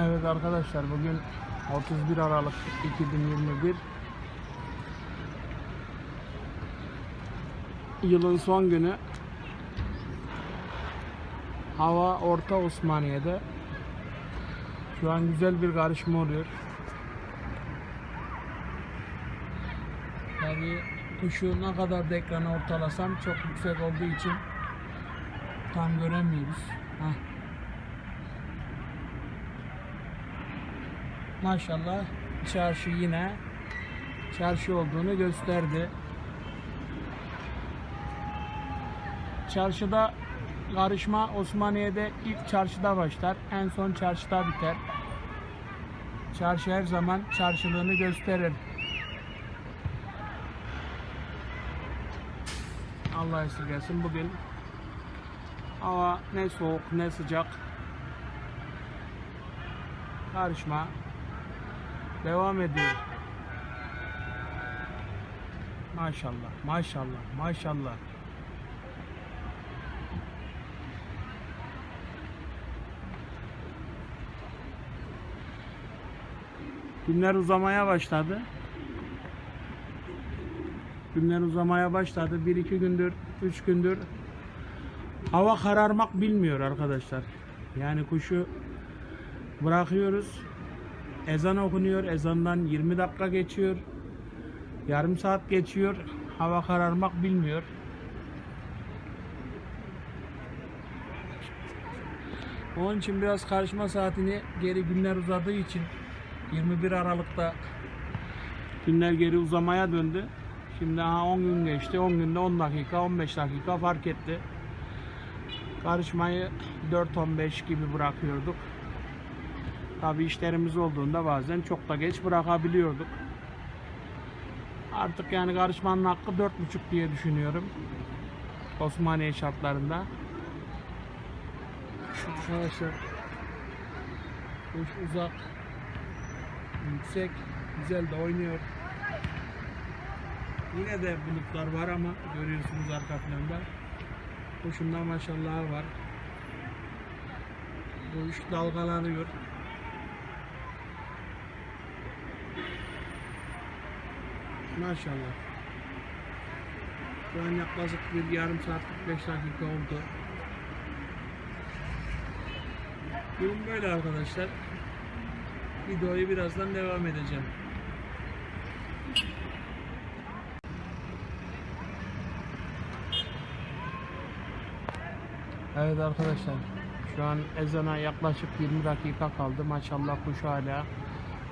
Evet arkadaşlar bugün 31 Aralık 2021 Yılın son günü Hava Orta Osmaniye'de Şu an güzel bir karışma oluyor Tabii kuşu ne kadar da ekrana ortalasam çok yüksek olduğu için tam göremiyoruz. Heh. Maşallah çarşı yine çarşı olduğunu gösterdi. Çarşıda karışma Osmaniye'de ilk çarşıda başlar, en son çarşıda biter. Çarşı her zaman çarşılığını gösterir. Allah esirgesin bugün hava ne soğuk ne sıcak karışma devam ediyor. Maşallah, maşallah, maşallah. Günler uzamaya başladı. Günler uzamaya başladı. Bir iki gündür, üç gündür hava kararmak bilmiyor arkadaşlar. Yani kuşu bırakıyoruz. Ezan okunuyor. Ezandan 20 dakika geçiyor. Yarım saat geçiyor. Hava kararmak bilmiyor. Onun için biraz karışma saatini geri günler uzadığı için 21 Aralık'ta günler geri uzamaya döndü. Şimdi ha 10 gün geçti. 10 günde 10 dakika, 15 dakika fark etti. Karışmayı 4-15 gibi bırakıyorduk. Tabi işlerimiz olduğunda bazen çok da geç bırakabiliyorduk. Artık yani karışmanın hakkı 4.5 diye düşünüyorum. Osmaniye şartlarında. Arkadaşlar kuş uzak yüksek güzel de oynuyor. Yine de bulutlar var ama görüyorsunuz arka planda. Kuşunda maşallah var. Kuş dalgalanıyor. Maşallah. Şu an yaklaşık bir yarım saat 45 dakika oldu. Durum böyle arkadaşlar. Videoyu birazdan devam edeceğim. Evet arkadaşlar. Şu an ezana yaklaşık 20 dakika kaldı. Maşallah kuş hala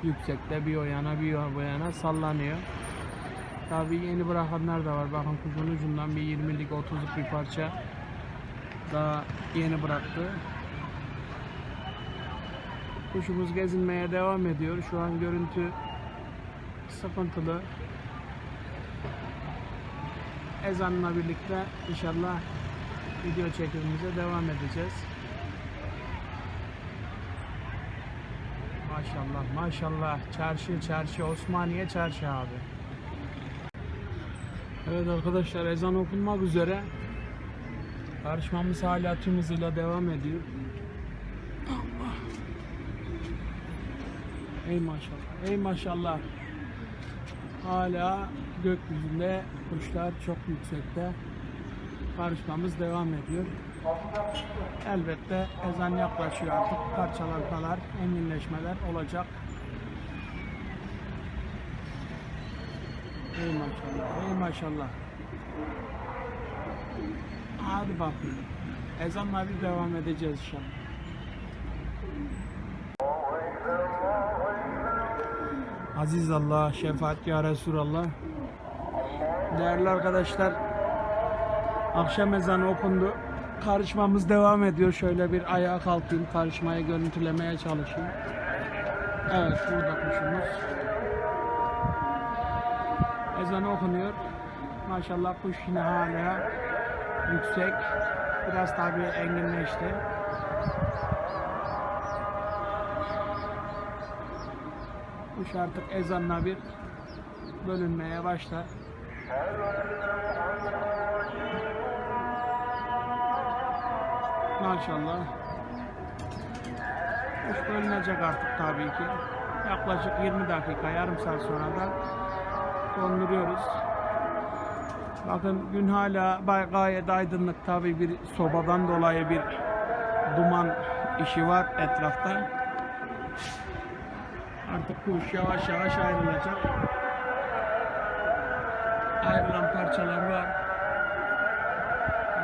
yüksekte bir o yana bir o yana sallanıyor. Tabii yeni bırakanlar da var. Bakın kuşun ucundan bir 20'lik 30'luk bir parça daha yeni bıraktı. Kuşumuz gezinmeye devam ediyor. Şu an görüntü sıkıntılı. Ezanla birlikte inşallah video çekimimize devam edeceğiz. Maşallah maşallah çarşı çarşı Osmaniye çarşı abi. Evet arkadaşlar ezan okunmak üzere. Karışmamız hala tüm hızıyla devam ediyor. Allah. Ey maşallah, ey maşallah. Hala gökyüzünde kuşlar çok yüksekte. Karışmamız devam ediyor. Elbette ezan yaklaşıyor artık. Parçalanmalar, enginleşmeler olacak. Ey maşallah, ey maşallah. Hadi bakayım. Ezanla bir devam edeceğiz inşallah. Aziz Allah, şefaat ya Resulallah. Değerli arkadaşlar, akşam ezanı okundu. Karışmamız devam ediyor. Şöyle bir ayağa kalkayım, karışmayı görüntülemeye çalışayım. Evet, burada kuşumuz. Ezanı okunuyor. Maşallah kuş yine hala yüksek. Biraz tabi enginleşti. Kuş artık ezanla bir bölünmeye başlar. Maşallah. Kuş bölünecek artık tabii ki. Yaklaşık 20 dakika, yarım saat sonra da donduruyoruz. Bakın gün hala gayet aydınlık tabii bir sobadan dolayı bir duman işi var etrafta. Artık kuş yavaş yavaş ayrılacak. Ayrılan parçalar var.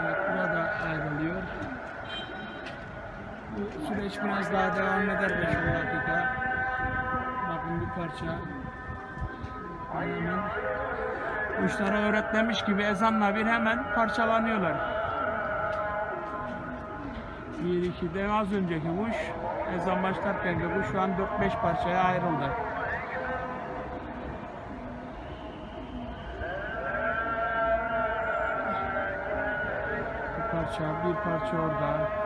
Evet, burada ayrılıyor. Bu süreç biraz daha devam eder 5-10 dakika. Bakın bir parça kuşlara öğretmemiş gibi ezanla bir hemen parçalanıyorlar. Bir iki de az önceki kuş ezan başlarken de bu şu an 4-5 parçaya ayrıldı. Bir parça, bir parça orada.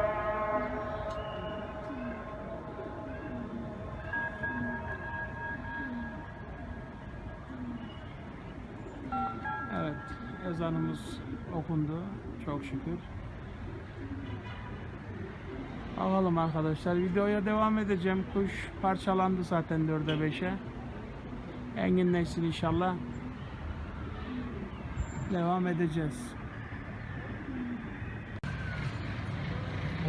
Okundu çok şükür. Bakalım arkadaşlar videoya devam edeceğim. Kuş parçalandı zaten 4'e 5'e. Enginleşsin inşallah. Devam edeceğiz.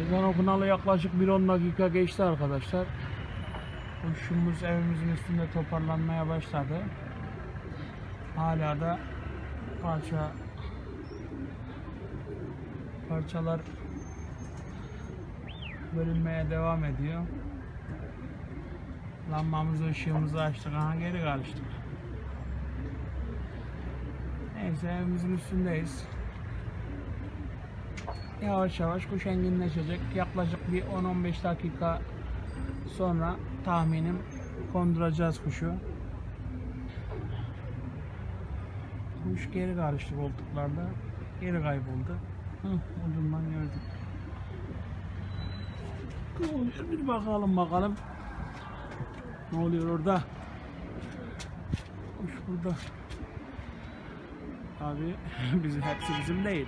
Ezan okunalı yaklaşık 1-10 dakika geçti arkadaşlar. Kuşumuz evimizin üstünde toparlanmaya başladı. Hala da parça parçalar bölünmeye devam ediyor. Lambamızı ışığımızı açtık. Aha geri karıştık. Neyse evimizin üstündeyiz. Yavaş yavaş kuş enginleşecek. Yaklaşık bir 10-15 dakika sonra tahminim konduracağız kuşu. Kuş geri karıştı koltuklarda. Geri kayboldu. Hı, ucundan oluyor? Bir bakalım bakalım. Ne oluyor orada? Kuş burada. Abi bizim hepsi bizim değil.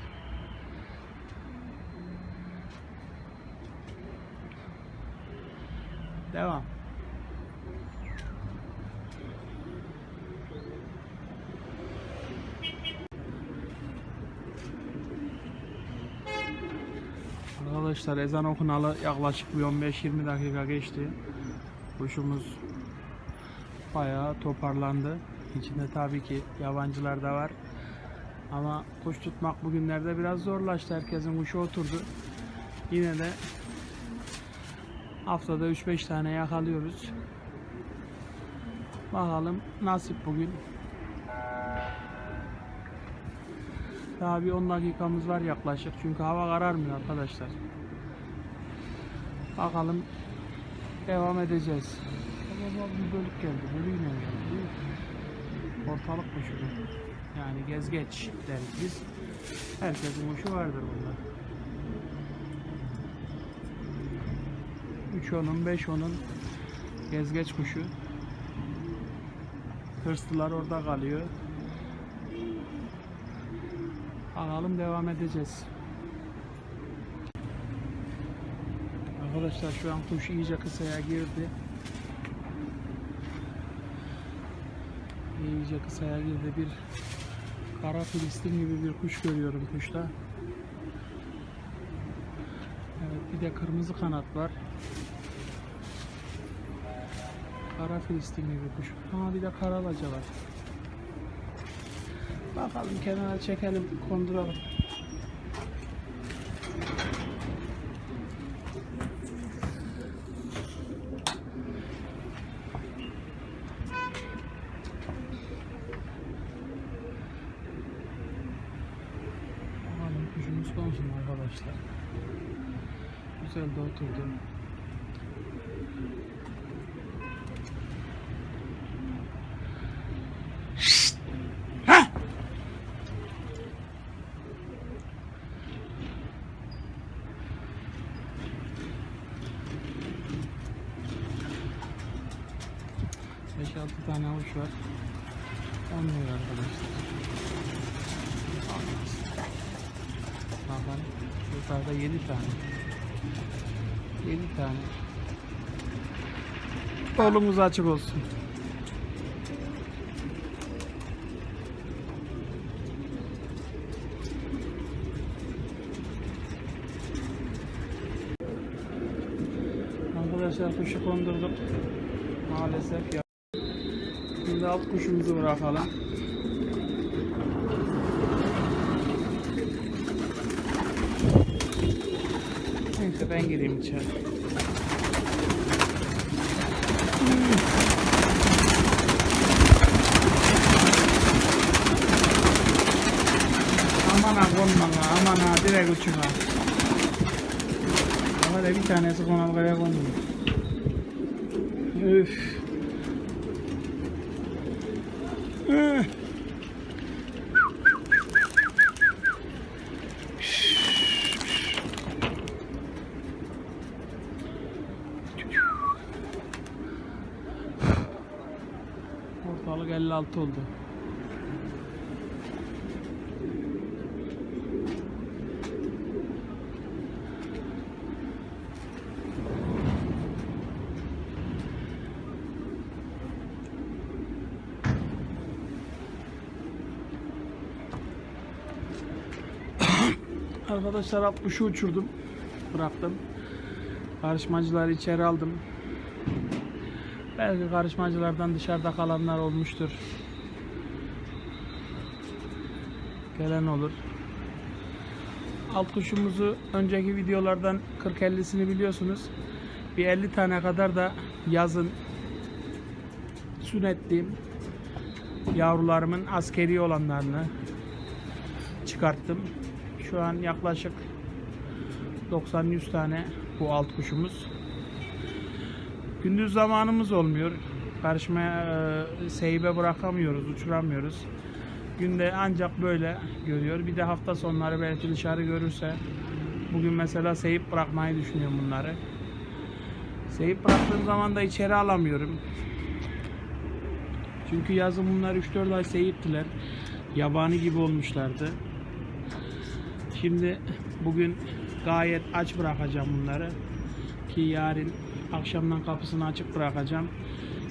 Devam. Arkadaşlar ezan okunalı yaklaşık bir 15-20 dakika geçti. Kuşumuz bayağı toparlandı. İçinde tabii ki yabancılar da var. Ama kuş tutmak bugünlerde biraz zorlaştı. Herkesin kuşu oturdu. Yine de haftada 3-5 tane yakalıyoruz. Bakalım nasip bugün. Daha bir 10 dakikamız var yaklaşık. Çünkü hava kararmıyor arkadaşlar. Bakalım devam edeceğiz. Bir bölük geldi. Bölüğü ne geldi? Ortalık kuşu. Yani gezgeç deriz biz. Herkesin kuşu vardır bunda. 3 onun 5 onun gezgeç kuşu. Hırslılar orada kalıyor. Bakalım devam edeceğiz. Arkadaşlar şu an kuş iyice kısaya girdi. İyice kısaya girdi. Bir kara filistin gibi bir kuş görüyorum kuşta. Evet bir de kırmızı kanat var. Kara filistin gibi kuş. Ha bir de karalaca var. Bakalım kenara çekelim, konduralım. 5-6 tane havuç var. 10 lira arkadaşlar. Bakın yukarıda 7 tane. 7 tane. Kolumuz açık olsun. Arkadaşlar kuşu kondurdum. Maalesef ya. Alt kuşumuzu bırakalım. Neyse ben gireyim içeri. Aman ha konma ha, aman ha direkt uçun ha. Ama bir tanesi konalgaya kondu. Üf. Ortalık 56 oldu. Arkadaşlar 60'ı uçurdum. Bıraktım. Karışmacıları içeri aldım. Belki karışmacılardan dışarıda kalanlar olmuştur. Gelen olur. Alt kuşumuzu önceki videolardan 40-50'sini biliyorsunuz. Bir 50 tane kadar da yazın sünnettiğim yavrularımın askeri olanlarını çıkarttım. Şu an yaklaşık 90-100 tane bu alt kuşumuz. Gündüz zamanımız olmuyor. Karışmaya e, seybe bırakamıyoruz, uçuramıyoruz. Günde ancak böyle görüyor. Bir de hafta sonları belki dışarı görürse bugün mesela seyip bırakmayı düşünüyorum bunları. Seyip bıraktığım zaman da içeri alamıyorum. Çünkü yazın bunlar 3-4 ay seyiptiler. Yabani gibi olmuşlardı. Şimdi bugün gayet aç bırakacağım bunları. Ki yarın akşamdan kapısını açık bırakacağım.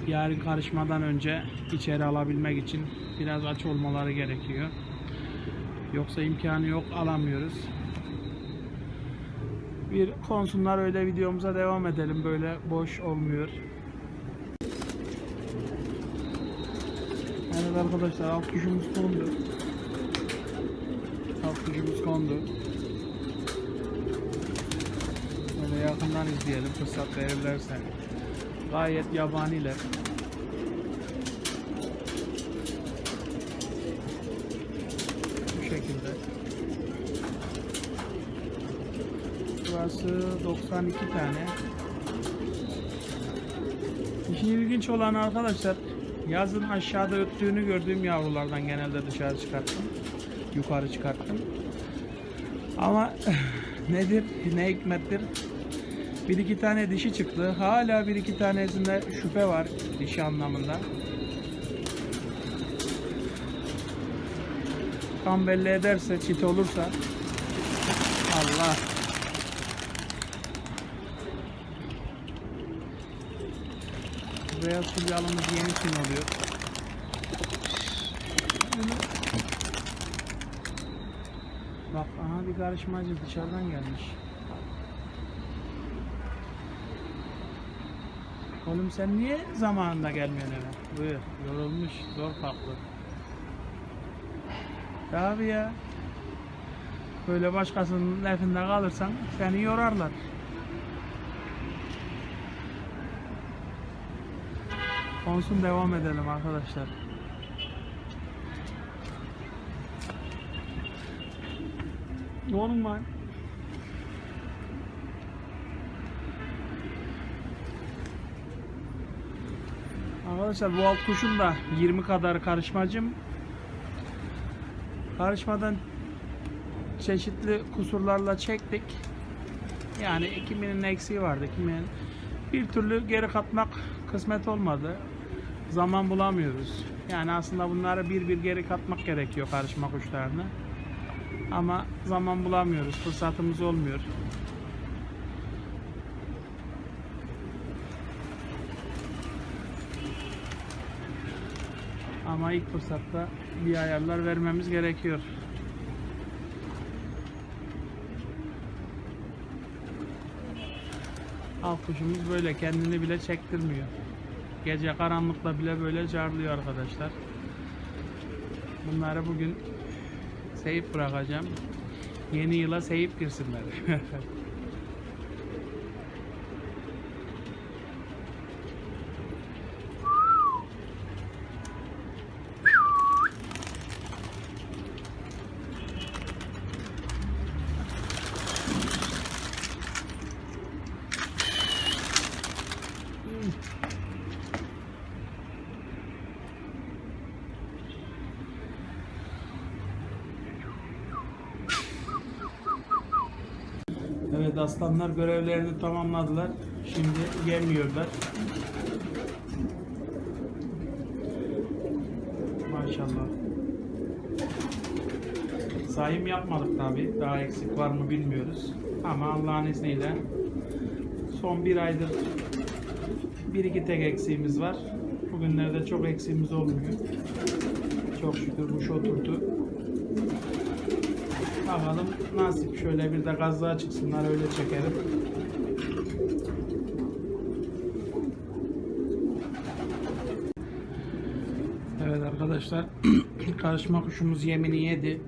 Yarın karışmadan önce içeri alabilmek için biraz aç olmaları gerekiyor. Yoksa imkanı yok alamıyoruz. Bir konsunlar öyle videomuza devam edelim. Böyle boş olmuyor. Evet arkadaşlar alt kuşumuz kondu. Alt kuşumuz kondu. Böyle yakından izleyelim fırsat verirlerse. Gayet yabaniler. Bu şekilde. Burası 92 tane. İşin ilginç olan arkadaşlar yazın aşağıda öttüğünü gördüğüm yavrulardan genelde dışarı çıkarttım. Yukarı çıkarttım. Ama nedir? Ne hikmettir? Bir iki tane dişi çıktı. Hala bir iki tanesinde şüphe var dişi anlamında. Tam belli ederse, çit olursa Allah Beyaz sulyalımız yeni çin oluyor. Bak aha bir karışmacı dışarıdan gelmiş. Oğlum sen niye zamanında gelmiyorsun eve? Buyur. Yorulmuş. Zor kalktı. Tabii ya. Böyle başkasının lafında kalırsan seni yorarlar. Konsun devam edelim arkadaşlar. Oğlum Arkadaşlar bu alt kuşum da 20 kadar karışmacım. Karışmadan çeşitli kusurlarla çektik. Yani kiminin eksiği vardı, kiminin bir türlü geri katmak kısmet olmadı. Zaman bulamıyoruz. Yani aslında bunları bir bir geri katmak gerekiyor karışma kuşlarını. Ama zaman bulamıyoruz, fırsatımız olmuyor. Ama ilk fırsatta bir ayarlar vermemiz gerekiyor. Av kuşumuz böyle kendini bile çektirmiyor. Gece karanlıkta bile böyle carlıyor arkadaşlar. Bunları bugün seyip bırakacağım. Yeni yıla seyip girsinler. Evet aslanlar görevlerini tamamladılar. Şimdi yemiyorlar. Maşallah. Sayım yapmadık tabi. Daha eksik var mı bilmiyoruz. Ama Allah'ın izniyle son bir aydır bir iki tek eksiğimiz var. Bugünlerde çok eksiğimiz olmuyor. Çok şükür kuş oturdu. Bakalım nasip şöyle bir de gazlığa çıksınlar öyle çekerim. Evet arkadaşlar karışma kuşumuz yemini yedi.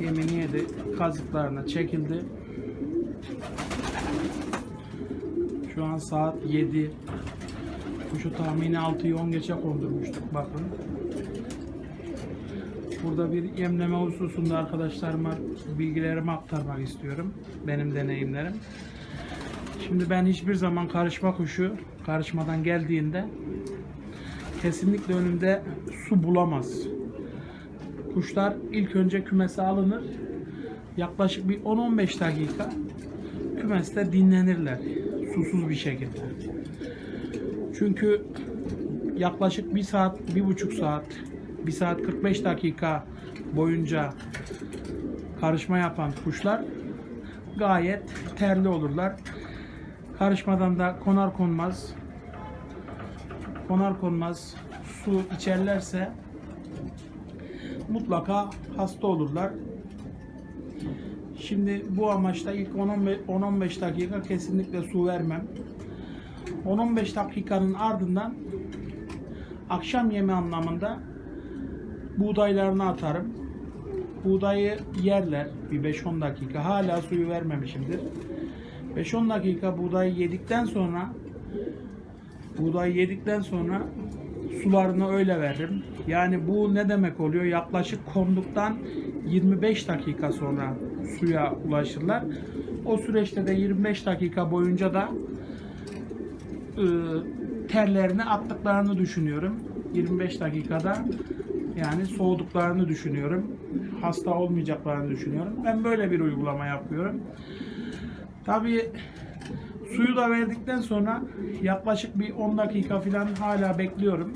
Yemini yedi. Kazıklarına çekildi. Şu an saat 7. Kuşu tahmini 6'yı 10 geçe kondurmuştuk bakın. Burada bir yemleme hususunda arkadaşlarıma bilgilerimi aktarmak istiyorum. Benim deneyimlerim. Şimdi ben hiçbir zaman karışma kuşu karışmadan geldiğinde kesinlikle önünde su bulamaz. Kuşlar ilk önce kümese alınır. Yaklaşık bir 10-15 dakika kümeste dinlenirler. Susuz bir şekilde. Çünkü yaklaşık bir saat, bir buçuk saat 1 saat 45 dakika boyunca karışma yapan kuşlar gayet terli olurlar. Karışmadan da konar konmaz konar konmaz su içerlerse mutlaka hasta olurlar. Şimdi bu amaçla ilk 10-15 dakika kesinlikle su vermem. 10-15 dakikanın ardından akşam yeme anlamında buğdaylarını atarım. Buğdayı yerler bir 5-10 dakika. Hala suyu vermemişimdir. 5-10 dakika buğdayı yedikten sonra buğdayı yedikten sonra sularını öyle veririm. Yani bu ne demek oluyor? Yaklaşık konduktan 25 dakika sonra suya ulaşırlar. O süreçte de 25 dakika boyunca da ıı, terlerini attıklarını düşünüyorum. 25 dakikada yani soğuduklarını düşünüyorum. Hasta olmayacaklarını düşünüyorum. Ben böyle bir uygulama yapıyorum. Tabii suyu da verdikten sonra yaklaşık bir 10 dakika falan hala bekliyorum.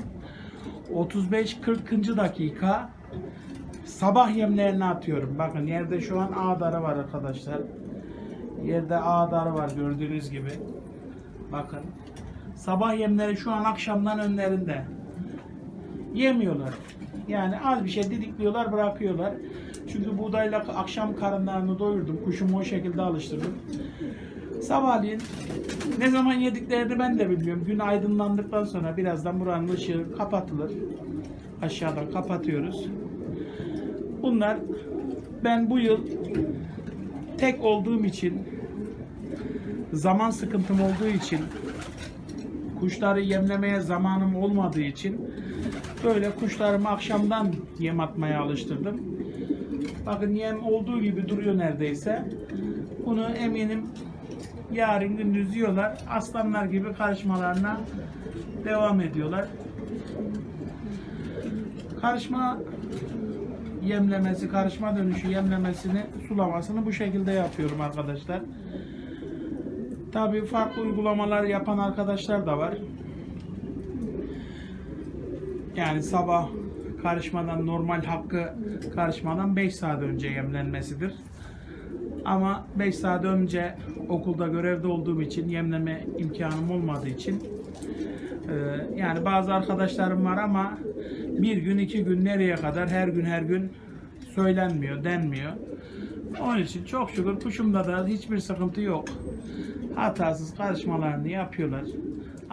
35-40. dakika sabah yemlerini atıyorum. Bakın yerde şu an ağdarı var arkadaşlar. Yerde ağdarı var gördüğünüz gibi. Bakın. Sabah yemleri şu an akşamdan önlerinde. Yemiyorlar. Yani az bir şey didikliyorlar bırakıyorlar. Çünkü buğdayla akşam karınlarını doyurdum. Kuşumu o şekilde alıştırdım. Sabahleyin ne zaman yediklerini ben de bilmiyorum. Gün aydınlandıktan sonra birazdan buranın ışığı kapatılır. Aşağıdan kapatıyoruz. Bunlar ben bu yıl tek olduğum için zaman sıkıntım olduğu için kuşları yemlemeye zamanım olmadığı için böyle kuşlarımı akşamdan yem atmaya alıştırdım. Bakın yem olduğu gibi duruyor neredeyse. Bunu eminim yarın gündüz yiyorlar. Aslanlar gibi karışmalarına devam ediyorlar. Karışma yemlemesi, karışma dönüşü yemlemesini, sulamasını bu şekilde yapıyorum arkadaşlar. Tabii farklı uygulamalar yapan arkadaşlar da var. Yani sabah karışmadan normal hakkı karışmadan 5 saat önce yemlenmesidir. Ama 5 saat önce okulda görevde olduğum için yemleme imkanım olmadığı için e, yani bazı arkadaşlarım var ama bir gün iki gün nereye kadar her gün her gün söylenmiyor denmiyor. Onun için çok şükür kuşumda da hiçbir sıkıntı yok. Hatasız karışmalarını yapıyorlar.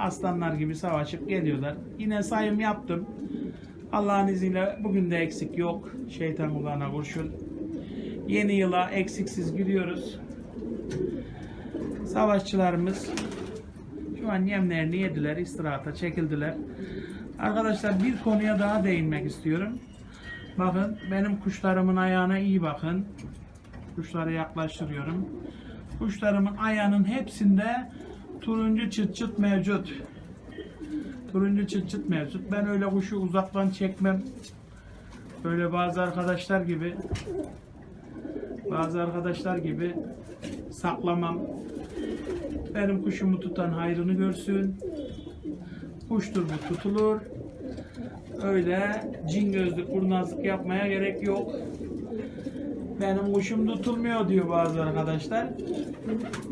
Aslanlar gibi savaşıp geliyorlar. Yine sayım yaptım. Allah'ın izniyle bugün de eksik yok. Şeytan kulağına kurşun. Yeni yıla eksiksiz giriyoruz. Savaşçılarımız şu an yemlerini yediler, istirahata çekildiler. Arkadaşlar bir konuya daha değinmek istiyorum. Bakın benim kuşlarımın ayağına iyi bakın. Kuşları yaklaştırıyorum. Kuşlarımın ayağının hepsinde turuncu çıt çıt mevcut. Turuncu çıt çıt mevcut. Ben öyle kuşu uzaktan çekmem. Böyle bazı arkadaşlar gibi bazı arkadaşlar gibi saklamam. Benim kuşumu tutan hayrını görsün. Kuştur bu tutulur. Öyle cin gözlük kurnazlık yapmaya gerek yok. Benim kuşum tutulmuyor diyor bazı arkadaşlar.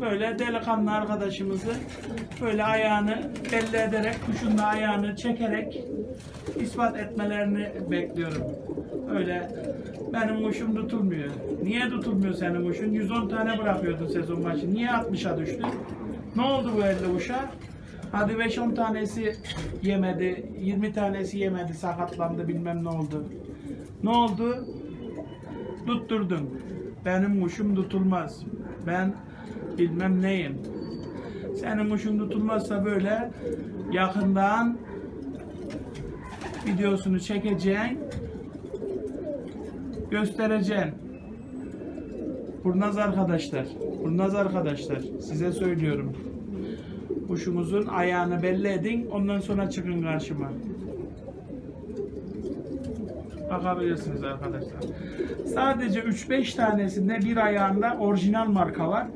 Böyle delikanlı arkadaşımızı böyle ayağını belli ederek, kuşun da ayağını çekerek ispat etmelerini bekliyorum. Öyle benim kuşum tutulmuyor. Niye tutulmuyor senin kuşun? 110 tane bırakıyordun sezon başı. Niye 60'a düştü? Ne oldu bu 50 kuşa? Hadi 5-10 tanesi yemedi, 20 tanesi yemedi, sakatlandı bilmem ne oldu. Ne oldu? Tutturdun. Benim kuşum tutulmaz. Ben bilmem neyim. Senin kuşun tutulmazsa böyle yakından videosunu çekeceksin, göstereceksin. Kurnaz arkadaşlar, kurnaz arkadaşlar size söylüyorum. Kuşunuzun ayağını belli edin, ondan sonra çıkın karşıma. Bakabilirsiniz arkadaşlar. Sadece 3-5 tanesinde bir ayağında orijinal marka var.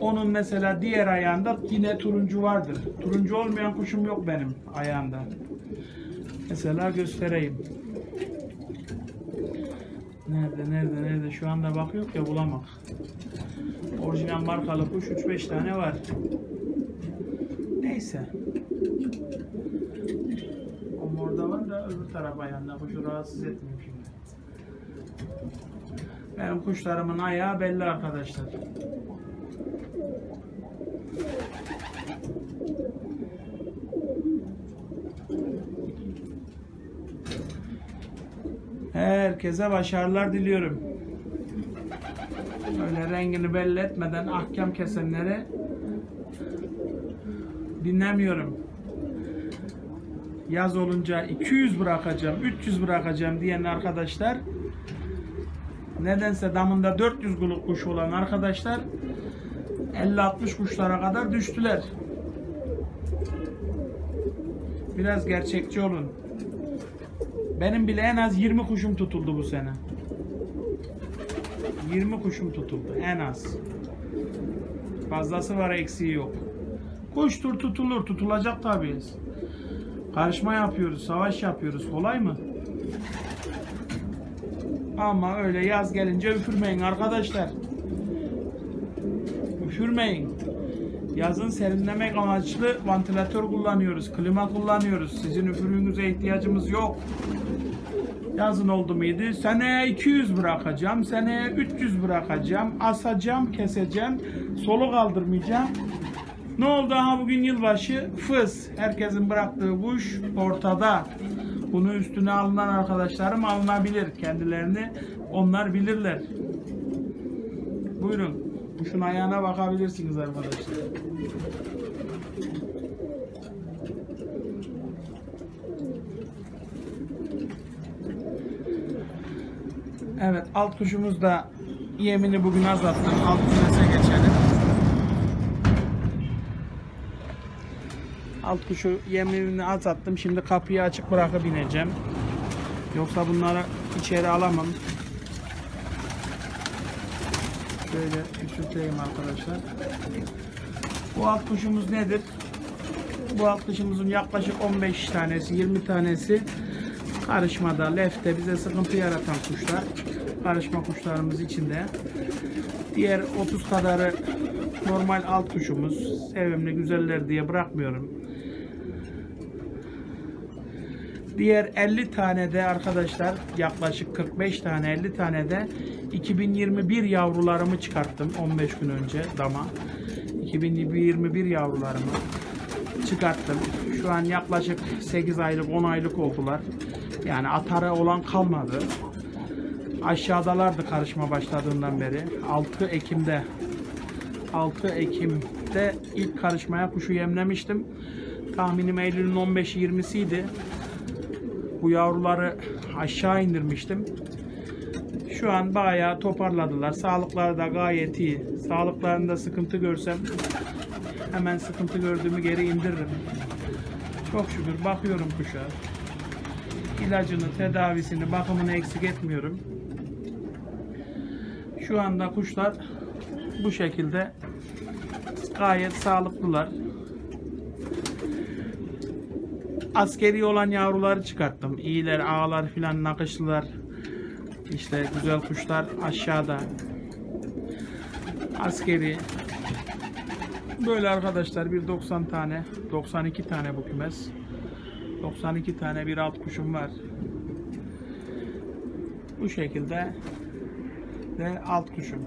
Onun mesela diğer ayağında yine turuncu vardır. Turuncu olmayan kuşum yok benim ayağında. Mesela göstereyim. Nerede nerede nerede şu anda bakıyor ya bulamak. Orijinal markalı kuş 3-5 tane var. Neyse. Orada var da öbür taraf ayağında. Kuşu rahatsız etmeyeyim şimdi. Benim kuşlarımın ayağı belli arkadaşlar. Herkese başarılar diliyorum. Öyle rengini belli etmeden ahkam kesenleri dinlemiyorum. Yaz olunca 200 bırakacağım, 300 bırakacağım diyen arkadaşlar nedense damında 400 kuluk kuş olan arkadaşlar 50-60 kuşlara kadar düştüler. Biraz gerçekçi olun. Benim bile en az 20 kuşum tutuldu bu sene. 20 kuşum tutuldu en az. Fazlası var eksiği yok. Kuştur tutulur tutulacak tabii. Karışma yapıyoruz, savaş yapıyoruz. Kolay mı? Ama öyle yaz gelince üfürmeyin arkadaşlar. Üfürmeyin. Yazın serinlemek amaçlı vantilatör kullanıyoruz, klima kullanıyoruz. Sizin üfürüğünüze ihtiyacımız yok. Yazın oldu muydu? Seneye 200 bırakacağım, seneye 300 bırakacağım, asacağım, keseceğim, soluk aldırmayacağım. Ne oldu ha bugün yılbaşı? Fıs. Herkesin bıraktığı kuş ortada. Bunu üstüne alınan arkadaşlarım alınabilir. Kendilerini onlar bilirler. Buyurun. Kuşun ayağına bakabilirsiniz arkadaşlar. Evet alt kuşumuz da yemini bugün azalttım. Alt kümese Alt kuşu yemini azalttım. Şimdi kapıyı açık bırakıp ineceğim. Yoksa bunları içeri alamam. Şöyle küçülteyim arkadaşlar. Bu alt kuşumuz nedir? Bu alt kuşumuzun yaklaşık 15 tanesi, 20 tanesi Karışmada, lefte bize sıkıntı yaratan kuşlar. Karışma kuşlarımız içinde. Diğer 30 kadarı normal alt kuşumuz. Sevimli, güzeller diye bırakmıyorum. Diğer 50 tane de arkadaşlar yaklaşık 45 tane 50 tane de 2021 yavrularımı çıkarttım 15 gün önce dama. 2021 yavrularımı çıkarttım. Şu an yaklaşık 8 aylık 10 aylık oldular. Yani atarı olan kalmadı. Aşağıdalardı karışma başladığından beri. 6 Ekim'de 6 Ekim'de ilk karışmaya kuşu yemlemiştim. Tahminim Eylül'ün 15-20'siydi. Bu yavruları aşağı indirmiştim. Şu an bayağı toparladılar. Sağlıkları da gayet iyi. Sağlıklarında sıkıntı görsem hemen sıkıntı gördüğümü geri indiririm. Çok şükür bakıyorum kuşa. İlacını, tedavisini, bakımını eksik etmiyorum. Şu anda kuşlar bu şekilde gayet sağlıklılar. Askeri olan yavruları çıkarttım. İyiler, ağlar filan, nakışlılar. İşte güzel kuşlar aşağıda. Askeri. Böyle arkadaşlar bir 90 tane, 92 tane bu kümes. 92 tane bir alt kuşum var. Bu şekilde ve alt kuşum.